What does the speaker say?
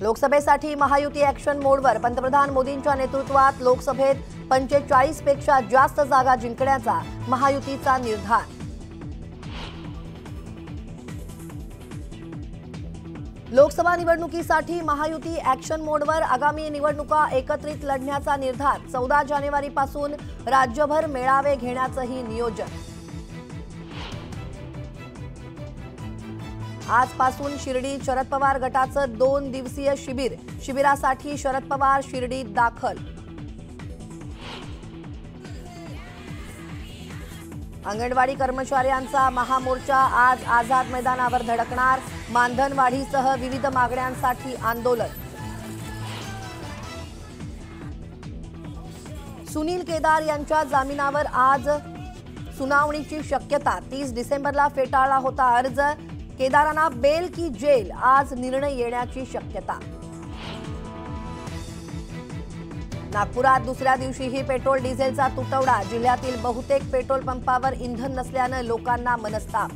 लोकसभेसाठी महायुती ॲक्शन मोडवर पंतप्रधान मोदींच्या नेतृत्वात लोकसभेत पंचेचाळीसपेक्षा जास्त जागा जिंकण्याचा महायुतीचा निर्धार. लोकसभा निवडणुकीसाठी महायुती ॲक्शन मोडवर आगामी निवडणुका एकत्रित लढण्याचा निर्धार चौदा जानेवारीपासून राज्यभर मेळावे घेण्याचंही नियोजन. आजपासून शिर्डी शरद पवार गटाचं दोन दिवसीय शिबिर. शिबिरासाठी शरद पवार शिर्डीत दाखल. अंगणवाडी कर्मचाऱ्यांचा महामोर्चा आज आझाद मैदानावर धडकणार. मानधनवाढीसह विविध मागण्यांसाठी आंदोलन. सुनील केदार यांच्या जामिनावर आज सुनावणीची शक्यता. तीस डिसेंबरला फेटाळला होता अर्ज. केदारांना बेल की जेल आज निर्णय येण्याची शक्यता. नागपुरात दुसऱ्या दिवशीही पेट्रोल डिझेलचा तुटवडा जिल्ह्यातील बहुतेक पेट्रोल पंपावर इंधन नसल्यानं लोकांना मनस्ताप.